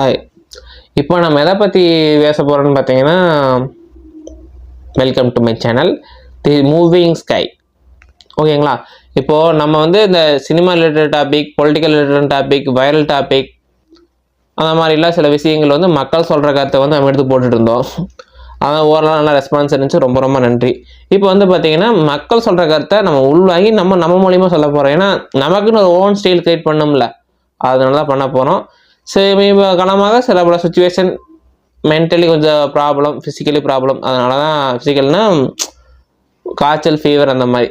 Hi இப்போ நம்ம எதை பற்றி பேச போகிறோன்னு பார்த்தீங்கன்னா welcome to my channel the moving sky ஓகேங்களா இப்போது நம்ம வந்து இந்த cinema related topic political related topic viral topic அந்த மாதிரிலாம் சில விஷயங்கள் வந்து மக்கள் சொல்கிற கருத்தை வந்து நம்ம எடுத்து போட்டுட்டு இருந்தோம். அதான் ஓரளவு நல்லா ரெஸ்பான்ஸ் இருந்துச்சு. ரொம்ப ரொம்ப நன்றி. இப்போ வந்து பார்த்தீங்கன்னா மக்கள் சொல்கிற கருத்தை நம்ம உள்வாங்கி நம்ம நம்ம மூலியமாக சொல்ல போகிறோம் ஏன்னா நமக்குன்னு ஒரு ஓன் ஸ்டைல் கிரியேட் பண்ணோம்ல. அதனால தான் பண்ண போகிறோம் சமீப காலமாக சில பல சுச்சுவேஷன் மென்டலி கொஞ்சம் ப்ராப்ளம் ஃபிசிக்கலி ப்ராப்ளம் அதனால தான் ஃபிசிக்கல்னா காய்ச்சல் ஃபீவர் அந்த மாதிரி.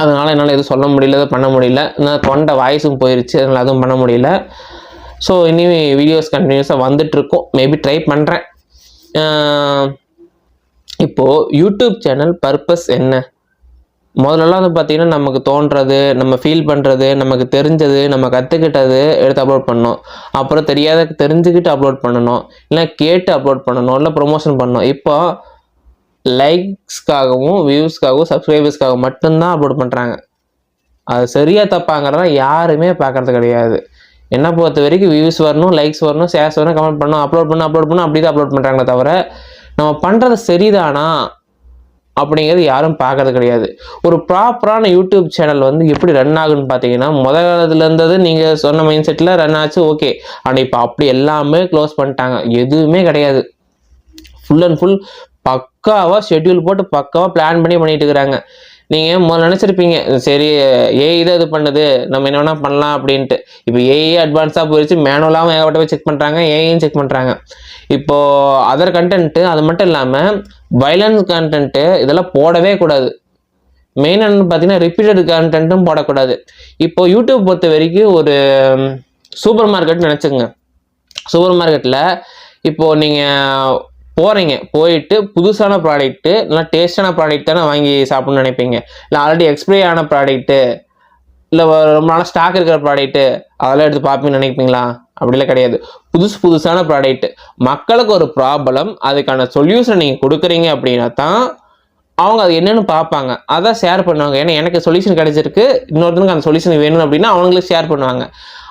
அதனால் என்னால் எதுவும் சொல்ல முடியல எதுவும் பண்ண முடியல. நான் தொண்டை வாய்ஸும் போயிடுச்சு அதனால் அதுவும் பண்ண முடியல. ஸோ இனிமே வீடியோஸ் கண்டினியூஸாக வந்துட்டுருக்கோம். மேபி ட்ரை பண்ணுறேன் இப்போது யூடியூப் சேனல் பர்பஸ் என்ன? முதல்லலாம் வந்து பார்த்திங்கன்னா நமக்கு தோன்றது நம்ம ஃபீல் பண்ணுறது நமக்கு தெரிஞ்சது நம்ம கற்றுக்கிட்டது எடுத்து அப்லோட் பண்ணோம் அப்புறம் தெரியாத தெரிஞ்சுக்கிட்டு அப்லோட் பண்ணணும். இல்லை கேட்டு அப்லோட் பண்ணணும். இல்லை ப்ரொமோஷன் பண்ணணும். இப்போ லைக்ஸ்க்காகவும் வியூஸ்க்காகவும் சப்ஸ்கிரைபர்ஸ்க்காகவும் மட்டும்தான் அப்லோட் பண்ணுறாங்க அது சரியாக தப்பாங்கிறத யாருமே பார்க்கறது கிடையாது. என்னை பொறுத்த வரைக்கும் வியூஸ் வரணும் லைக்ஸ் வரணும் ஷேர்ஸ் வரணும் கமெண்ட் பண்ணணும் அப்லோட் பண்ணணும் அப்லோட் பண்ணணும் அப்படி தான் அப்லோட் பண்ணுறாங்களே தவிர நம்ம பண்ணுறது சரிதானா? அப்படிங்கிறது யாரும் பார்க்கறது கிடையாது. ஒரு ப்ராப்பரான யூடியூப் சேனல் வந்து எப்படி ரன் ஆகுன்னு பார்த்தீங்கன்னா முத காலத்துல இருந்தது நீங்கள் சொன்ன மைண்ட் செட்டில் ரன் ஆச்சு ஓகே ஆனால் இப்போ அப்படி எல்லாமே க்ளோஸ் பண்ணிட்டாங்க. எதுவுமே கிடையாது. ஃபுல் அண்ட் ஃபுல் பக்காவாக ஷெட்யூல் போட்டு பக்காவாக பிளான் பண்ணி பண்ணிட்டு இருக்கிறாங்க. நீங்கள் முதல்ல நினச்சிருப்பீங்க சரி ஏஐ தான் இது பண்ணுது நம்ம என்ன வேணால் பண்ணலாம் அப்படின்ட்டு. இப்போ ஏஐ அட்வான்ஸாக போயிடுச்சு மேனுவலாகவும் ஏகப்பட்டவே செக் பண்ணுறாங்க ஏஐயும் செக் பண்ணுறாங்க இப்போது அதர் கண்டென்ட்டு அது மட்டும் இல்லாமல் வயலன்ஸ் கண்டென்ட்டு இதெல்லாம் போடவே கூடாது. மெயின் பார்த்தீங்கன்னா ரிப்பீட்டட் கண்டென்ட்டும் போடக்கூடாது. இப்போது யூடியூப் பொறுத்த வரைக்கும் ஒரு சூப்பர் மார்க்கெட் நினச்சிக்கோங்க. சூப்பர் மார்க்கெட்டில் இப்போது நீங்கள் போகிறீங்க போயிட்டு புதுசான ப்ராடக்ட்டு நல்லா டேஸ்டான ப்ராடக்ட் தானே வாங்கி சாப்பிட்ணும்னு நினைப்பீங்க. இல்லை ஆல்ரெடி எக்ஸ்பைரி ஆன ப்ராடக்ட்டு இல்லை ரொம்ப நாளாக ஸ்டாக் இருக்கிற ப்ராடக்ட்டு அதெல்லாம் எடுத்து பார்ப்பீங்கன்னு நினைப்பீங்களா? அப்படிலாம் கிடையாது. புதுசு புதுசான ப்ராடக்ட் மக்களுக்கு ஒரு ப்ராப்ளம் அதுக்கான சொல்யூஷன் நீங்கள் கொடுக்குறீங்க அப்படின்னா தான் அவங்க அது என்னென்னு பார்ப்பாங்க. அதான் ஷேர் பண்ணுவாங்க. ஏன்னா எனக்கு சொல்யூஷன் கிடைச்சிருக்கு. இன்னொருத்தனுக்கு அந்த சொல்யூஷன் வேணும் அப்படின்னா அவங்களுக்கு ஷேர் பண்ணுவாங்க.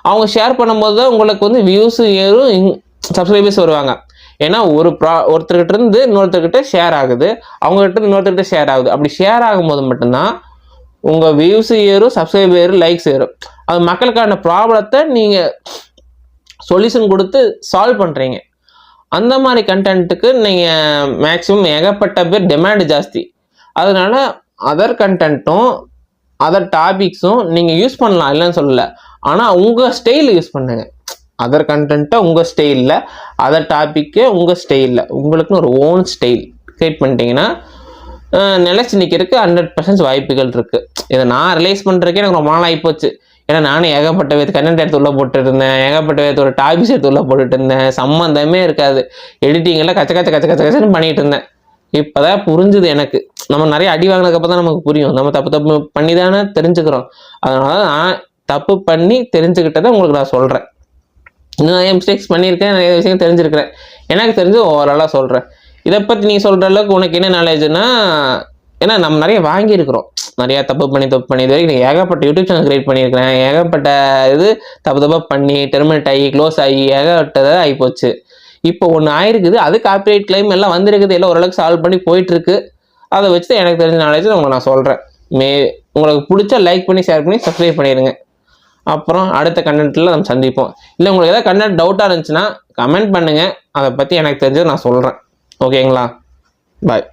அவங்க ஷேர் பண்ணும்போது தான் உங்களுக்கு வந்து வியூஸும் ஏறும் சப்ஸ்கிரைபர்ஸ் வருவாங்க. ஏன்னா ஒரு ப்ரா ஒருத்தர்கிட்ட இருந்து இன்னொருத்தர்கிட்ட ஷேர் ஆகுது. அவங்ககிட்ட இன்னொருத்தர்கிட்ட ஷேர் ஆகுது. அப்படி ஷேர் ஆகும்போது மட்டும்தான் உங்கள் வியூஸ் ஏறும் சப்ஸ்கிரைப் ஏறும் லைக்ஸ் ஏறும். அது மக்களுக்கான ப்ராப்ளத்தை நீங்கள் சொல்யூஷன் கொடுத்து சால்வ் பண்ணுறீங்க அந்த மாதிரி கண்டென்ட்டுக்கு நீங்கள் மேக்ஸிமம் ஏகப்பட்ட பேர் டிமாண்ட் ஜாஸ்தி. அதனால அதர் கண்டென்ட்டும் அதர் டாபிக்ஸும் நீங்கள் யூஸ் பண்ணலாம் இல்லைன்னு சொல்லல. ஆனால் உங்கள் ஸ்டைல் யூஸ் பண்ணுங்கள் அதர் கண்டென்ட்டை உங்கள் ஸ்டைலில் அதர் டாப்பிக்கே உங்கள் ஸ்டைலில் உங்களுக்குன்னு ஒரு ஓன் ஸ்டைல் கிரியேட் பண்ணிட்டீங்கன்னா நிலச்சி நிற்கிறதுக்கு ஹண்ட்ரட் பர்சன்ட் வாய்ப்புகள் இருக்குது இதை நான் ரிலைஸ் பண்ணுறதுக்கே எனக்கு ரொம்ப நாள் ஆகிப்போச்சு ஏன்னா நானும் ஏகப்பட்ட வித கண்டென்ட் எடுத்து உள்ளே போட்டுருந்தேன் ஏகப்பட்ட ஏகப்பட்ட விதத்தோட டாபிக்ஸ் எடுத்து உள்ளே போட்டுட்டு இருந்தேன். சம்மந்தமே இருக்காது. எடிட்டிங்கெல்லாம் கச்ச கச்ச கச்ச கச்ச கச்சன்னு பண்ணிட்டு இருந்தேன். இப்போதான் புரிஞ்சுது எனக்கு. நம்ம நிறைய அடி வாங்கினதுக்கப்புறம் தான் நமக்கு புரியும். நம்ம தப்பு தப்பு பண்ணி தானே தெரிஞ்சுக்கிறோம். அதனால நான் தப்பு பண்ணி தெரிஞ்சுக்கிட்டதை உங்களுக்கு நான் சொல்கிறேன் நிறைய மிஸ்டேக்ஸ் பண்ணியிருக்கேன்? நிறைய விஷயம் தெரிஞ்சிருக்கிறேன். எனக்கு தெரிஞ்சு ஓவராலாக சொல்கிறேன் இதை பற்றி நீ சொல்கிற அளவுக்கு உனக்கு என்ன நாலேஜ்னா ஏன்னா நம்ம நிறைய வாங்கியிருக்கிறோம். நிறையா தப்பு பண்ணி தப்பு பண்ணி இது வரைக்கும் நான் ஏகப்பட்ட யூடியூப் சேனல் கிரியேட் பண்ணியிருக்கிறேன். ஏகப்பட்ட இது தப்பு தப்பாக பண்ணி டெர்மினேட் ஆகி க்ளோஸ் ஆகி ஏகப்பட்டதாக ஆகிப்போச்சு இப்போ ஒன்று ஆயிருக்குது. அது காப்பிரைட் கிளைம் எல்லாம் வந்திருக்குது. எல்லாம் ஓரளவுக்கு சால்வ் பண்ணி போயிட்டுருக்கு. அதை வச்சு தான் எனக்கு தெரிஞ்ச நாலேஜ் உங்களுக்கு நான் சொல்கிறேன் மே உங்களுக்கு பிடிச்சா லைக் பண்ணி ஷேர் பண்ணி சப்ஸ்கிரைப் பண்ணிடுங்க அப்புறம் அடுத்த கண்டென்ட்டில் நம்ம சந்திப்போம். இல்லை உங்களுக்கு ஏதாவது கண்டென்ட் டவுட்டாக இருந்துச்சுன்னா கமெண்ட் பண்ணுங்கள் அதை பற்றி எனக்கு தெரிஞ்சது நான் சொல்கிறேன் ஓகேங்களா பாய்